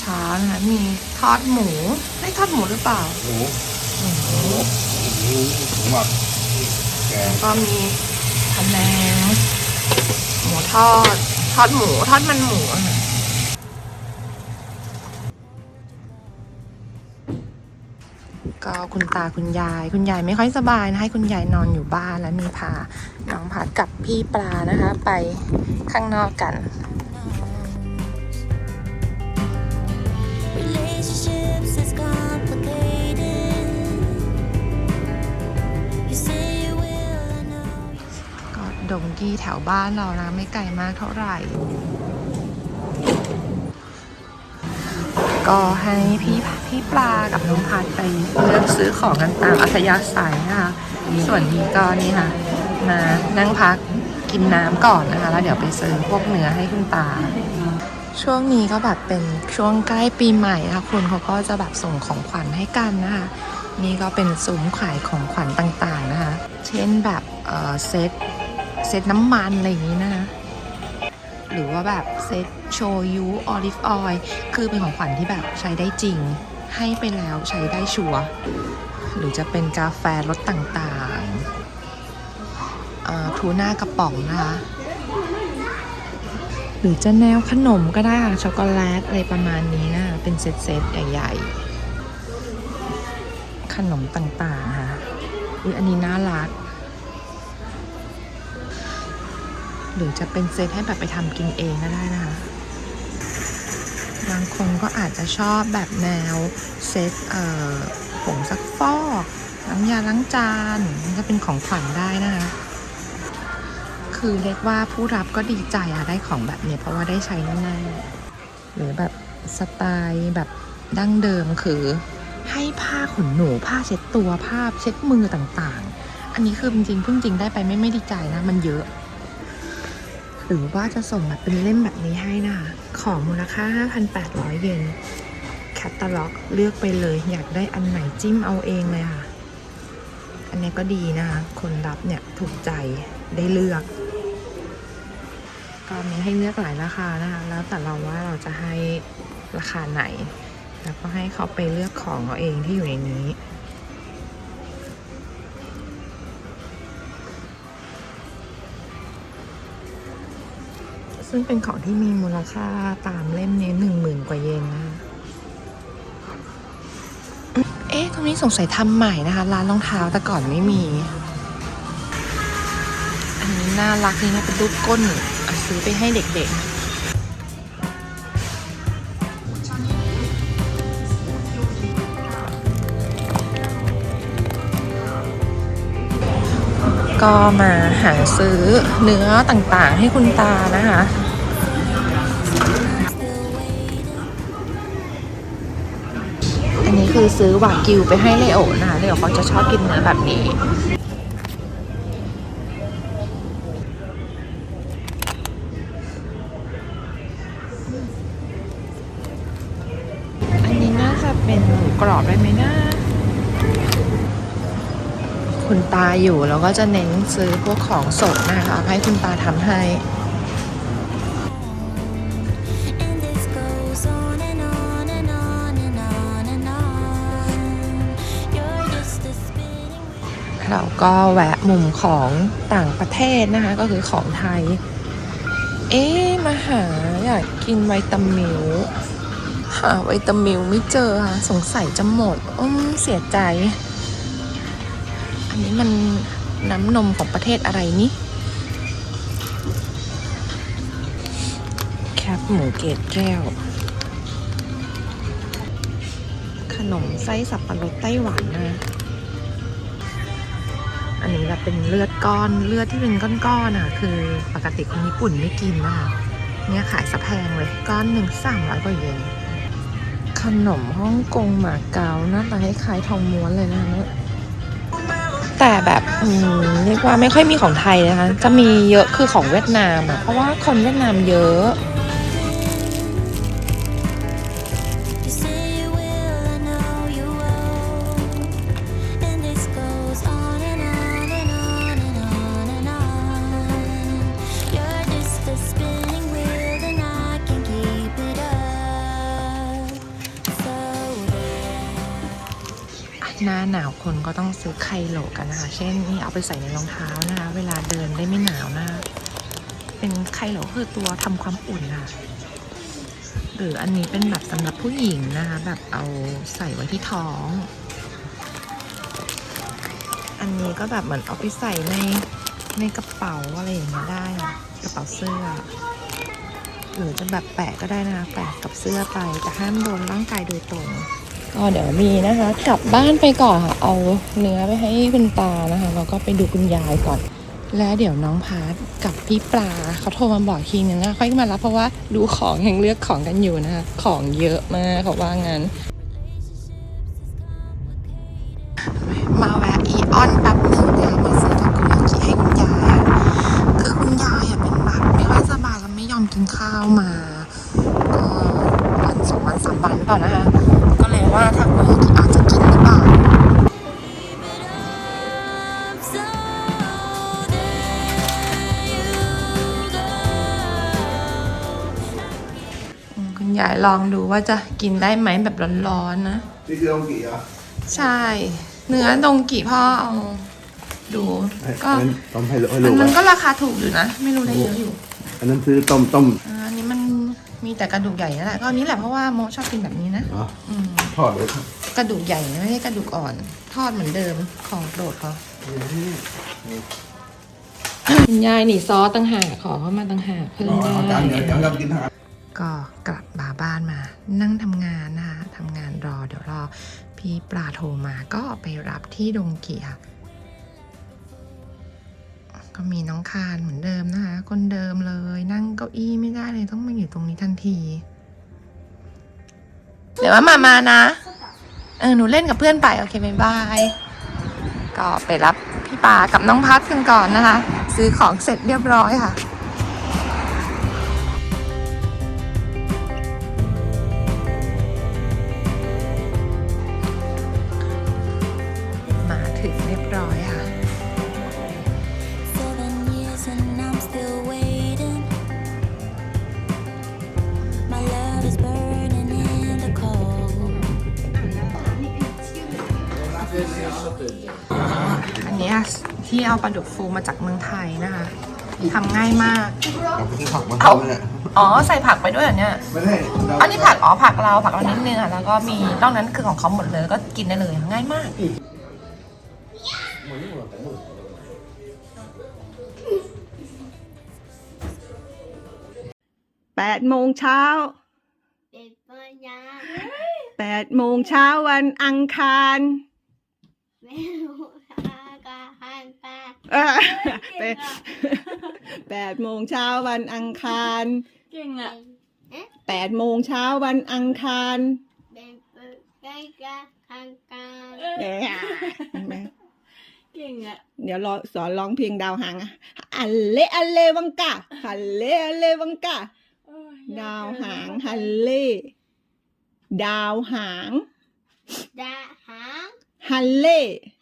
เช้านะคะ มีทอดหมูไม่ทอดหมูหรือเปล่า หมูหมูหมูหมักแกงก็มีพะแนงหมูทอด ทอดหมูทอดมันหมูอะก็คุณตาคุณยาย คุณยายไม่ค่อยสบายนะให้คุณยายนอนอยู่บ้านแล้วมีพาน้องพัดกับพี่ปลานะคะ ไปข้างนอกกัน ก็ดงกี้แถวบ้านเรานะ ไม่ไกลมากเท่าไหร่ ก็ให้พี่พี่ปลากับน้องพัดไปเลือกซื้อของกันตามอัธยาศัยนะคะ ส่วนนี้ก็นี่ค่ะ มานั่งพักกินน้ำก่อนนะคะ แล้วเดี๋ยวไปซื้อพวกเนื้อให้คุณตา ช่วงนี้ก็แบบเป็นช่วงใกล้ปีใหม่นะคะคนเขาก็จะแบบส่งของขวัญให้กันนะคะนี่ก็เป็นซุ้มขายของขวัญต่างๆนะคะ เช่นแบบเออเซตเซตน้ำมันอะไรอย่างนี้นะคะหรือว่าแบบเซตโชยุออลิฟออยล์คือเป็นของขวัญที่แบบใช้ได้จริง ให้ไปแล้วใช้ได้ชัวร์หรือจะเป็นกาแฟรสต่างๆทูน่ากระป๋องนะคะ หรือจะแนวขนมก็ได้ค่ะช็อกโกแลตอะไรประมาณนี้นะ เป็นเซตๆใหญ่ๆ ขนมต่างๆค่ะอุ้ยอันนี้น่ารัก หรือจะเป็นเซตให้แบบไปทำกินเองก็ได้นะคะ บางคนก็อาจจะชอบแบบแนวเซตเอ่อผงซักฟอก น้ำยาล้างจาน มันก็เป็นของขวัญได้นะคะ คือเรียกว่าผู้รับก็ดีใจอะได้ของแบบเนี้ยเพราะว่าได้ใช้แน่ๆหรือแบบสไตล์แบบดั้งเดิมคือ ให้ผ้าขนหนูผ้าเช็ดตัวผ้าเช็ดมือต่างๆ อันนี้คือจริงๆเพิ่งจริงได้ไปไม่ไม่ดีใจนะ มันเยอะ หรือว่าจะส่งแบบเป็นเล่มแบบนี้ให้นะคะของมูลค่า 5,800 เยนแคตตาล็อกเลือกไปเลย อยากได้อันไหนจิ้มเอาเองเลยค่ะ อันนี้ก็ดีนะคะคนรับเนี่ยถูกใจได้เลือก ก็มีให้เลือกหลายราคานะคะ แล้วแต่เราว่าเราจะให้ราคาไหน แล้วก็ให้เขาไปเลือกของเอาเองที่อยู่ในนี้ซึ่งเป็นของที่มีมูลค่าตามเล่มนี้หนึ่งหมื่นกว่าเยนนะคะเอ๊ะ ตรงนี้สงสัยทำใหม่นะคะ ร้านรองเท้าแต่ก่อนไม่มี อันนี้น่ารักนี่นะเป็นรูปก้น ซื้อไปให้เด็กๆก็มาหาซื้อเนื้อต่างๆให้คุณตานะคะ อันนี้คือซื้อวากิวไปให้เลโอนะคะเลโอเขาจะชอบกินเนื้อแบบนี้ อยู่แล้วก็จะเน้นซื้อพวกของสดนะคะ ให้คุณตาทำให้เราก็แวะมุมของต่างประเทศนะคะ ก็คือของไทย เอ๊ะมาหาอยากกินไวตามิลหาไวตามิลไม่เจอค่ะสงสัยจะหมดอืมเสียใจ อันนี้มันน้ำนมของประเทศอะไรนี่แคปหมูเกตแก้ว ขนมไส้สับปะรดไต้หวันนะอันนี้แบบเป็นเลือดก้อนเลือดที่เป็นก้อนๆอะ คือปกติคนญี่ปุ่นไม่กินนะคะเนี่ยขายสะแพงเลย ก้อนหนึ่งสามร้อยกว่าเยนขนมฮ่องกงหมาเกาหน้าตาคล้ายๆทองม้วนเลยนะคะเนี่ย แต่แบบเรียกว่าไม่ค่อยมีของไทยนะคะ จะมีเยอะคือของเวียดนามอะเพราะว่าคนเวียดนามเยอะ หน้าหนาวคนก็ต้องซื้อไคโลกันนะคะ เช่นนี่เอาไปใส่ในรองเท้านะคะ เวลาเดินได้ไม่หนาวนะ เป็นไคโลคือตัวทำความอุ่นค่ะ หรืออันนี้เป็นแบบสำหรับผู้หญิงนะคะ แบบเอาใส่ไว้ที่ท้อง อันนี้ก็แบบเหมือนเอาไปใส่ในในกระเป๋าอะไรอย่างเงี้ยได้อะกระเป๋าเสื้อหรือจะแบบแปะก็ได้นะคะแปะกับเสื้อไปแต่ห้ามโดนร่างกายโดยตรง ก็เดี๋ยวมีนะคะ กลับบ้านไปก่อนค่ะ เอาเนื้อไปให้คุณตานะคะแล้วก็ไปดูคุณยายก่อน แล้วเดี๋ยวน้องพาร์ทกับพี่ปลาเขาโทรมาบอกทีนึงนะค่อยมารับเพราะว่าดูของยังเลือกของกันอยู่นะคะของเยอะมากเขาว่างั้นมาแวะอีออนแป๊บหนึ่งเดี๋ยวมาซื้อทาโกยากิให้คุณยายคือคุณยายเป็นแบบไม่ค่อยสบายแล้วไม่ยอมกินข้าวมา ยายลองดูว่าจะกินได้ไหมแบบร้อนๆนะ นี่คือองกี่เหรอใช่ เนื้อดงกี่พ่อเอาดูก็อันนั้นต้มให้ลูกให้อัลูนกนั้นนะก็ราคาถูกอยู่นะ ไม่รู้ได้เยอะอยู่ อันนั้นซื้อต้มต้มอ่าอันนี้มันมีแต่กระดูกใหญ่นั่นแหละก็อันนี้แหละเพราะว่าโมชอบกินแบบนี้นะอ๋ออืมทอดเลยกระดูกใหญ่นะไม่ใช่กระดูกอ่อน ทอดเหมือนเดิมของโปรดเขาคุณยายนี่ซอสตั้งหากขอเข้ามาตั้งหากเพิ่มอ๋อได้ ก็กลับมาบ้านมา นั่งทำงานนะคะทำงานรอเดี๋ยวรอพี่ปลาโทรมาก็ไปรับที่ดงกีค่ะ ก็มีน้องคานเหมือนเดิมนะคะ คนเดิมเลย นั่งเก้าอี้ไม่ได้เลยต้องมาอยู่ตรงนี้ทันที เดี๋ยวว่ามามานะ เออหนูเล่นกับเพื่อนไป โอเคบายบาย ก็ไปรับพี่ปากับน้องพัดกันก่อนนะคะ ซื้อของเสร็จเรียบร้อยค่ะ ที่เอาปลาดุกฟูมาจากเมืองไทยนะคะทำง่ายมากเอาไปซื้อผักมาเอาทำเนี่ยอ๋อใส่ผักไปด้วยเหรอเนี่ย ไม่ได้เราอันนี้ผักอ๋อผักเราผักเรานิดนึงอะแล้วก็มีนอกนั้นคือของเขาหมดเลยก็กินได้เลยง่ายมาก แปดโมงเช้า เป็นปัญญาแปดโมงเช้าวันอังคาร ไม่รู้กาหันตาเออแปดแปดโมงเช้าวันอังคารเก่งอะแปดโมงเช้าวันอังคารเป็นปัญญาหันตาเอ้ยเห็นไหมเก่งอะเดี๋ยวรอสอนร้องเพลงดาวหางอะอัลเลอัลเลวังกะฮัลเลอัลเลวังกะโอ้ยดาวหางฮัลเลดาวหางดาหางฮัลเลไ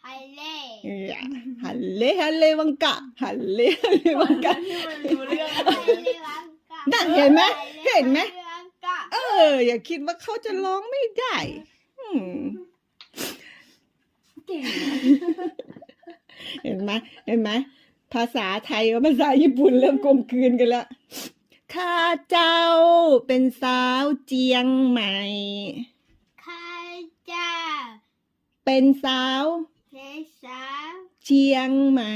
ฮเล่เอ้ยฮัลเลฮัลเลวังกะฮัลเลฮัลเลวังกะที่มันรู้เรื่องไฮเล่วังกะนั่นเห็นไหมเห็นไหมฮล่วังกะเออ อย่าคิดว่าเขาจะร้องไม่ได้อืมเก่งอะเห็นไหมเห็นไหมภาษาไทยกับภาษาญี่ปุ่นเริ่มกลมกลืนกันแล้วข้าเจ้าเป็นสาวเจียงใหม่ข้าเจ้าเป็นสาว เป็นสาวเจียงใหม่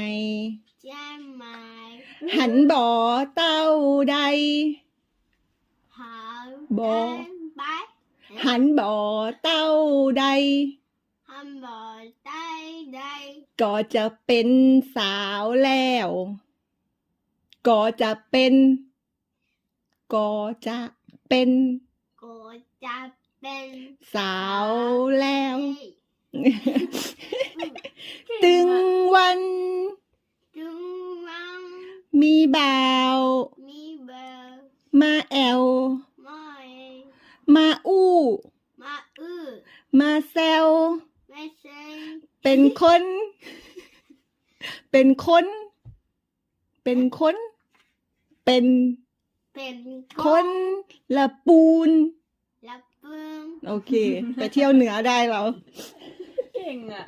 เจียงใหม่หันบ่อเต้าใดหาบ่ไปหันบ่อเต้าใดทำบ่อได้ได้ก็จะเป็นสาวแล้ว ก็จะเป็น ก็จะเป็นก็จะเป็นสาวแล้วเก่ ตึงอะวันจุงวังมีบ่าว มีเบอร์มาแอวไม่มาอู้ มาอื้อมาแซว ไม่ใช่เป็นคน เป็นคน เป็นคน เป็นเป็นคนละปูน ละปึงโอเค ไปเที่ยวเหนือได้เรา เก่ก่งอะ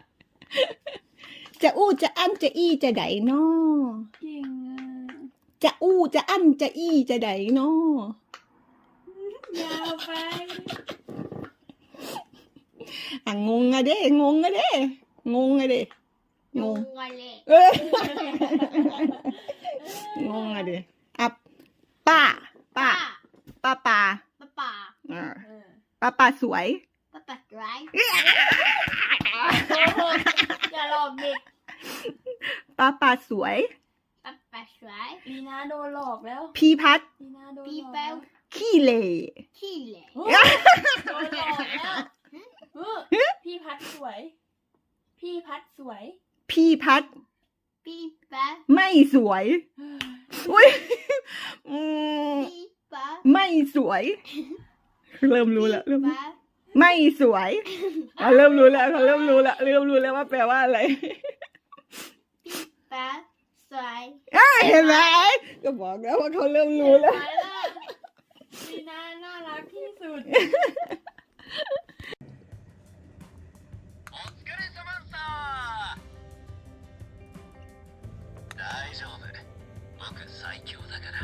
จะอู้จะอั้นจะอี้จะไดนอเก่งอะ จะอู้จะอั้นจะอี้จะไดนอยาวไปอะงงอะเด้งงอะเด้งงอะเด้งงอะไรเอ้ยงงอะเด้อะป้าป้าป้าปาป้าป้าอ่าเออป้าปาสวย ป้าป้าไรอย่าหลอกเด็กป้าปาสวยป้าป้าสวยลีน่าโดนหลอกแล้วพี่พัดลีน่าโดนพี่หลอกแป้แล้ววขี้เหล่ขี้เหล่โอ้ยโดนหลอกแล้วเออพี่พัดสวย พี่พัดสวย พี่พัด พี่ป้าไม่สวยอุ้ยอืมพี่ป้าไม่สวย เริ่มรู้แล้วเริ่มป้า ไม่สวยเขาเริ่มรู้แล้วเขาเริ่มรู้แล้วเริ่มรู้แล้วว่าแปลว่าอะไรแปลสวยเห็นไหมก็บอกแล้วว่าเขาเริ่มรู้แล้วลีน่าน่ารักที่สุด大丈夫僕最強だから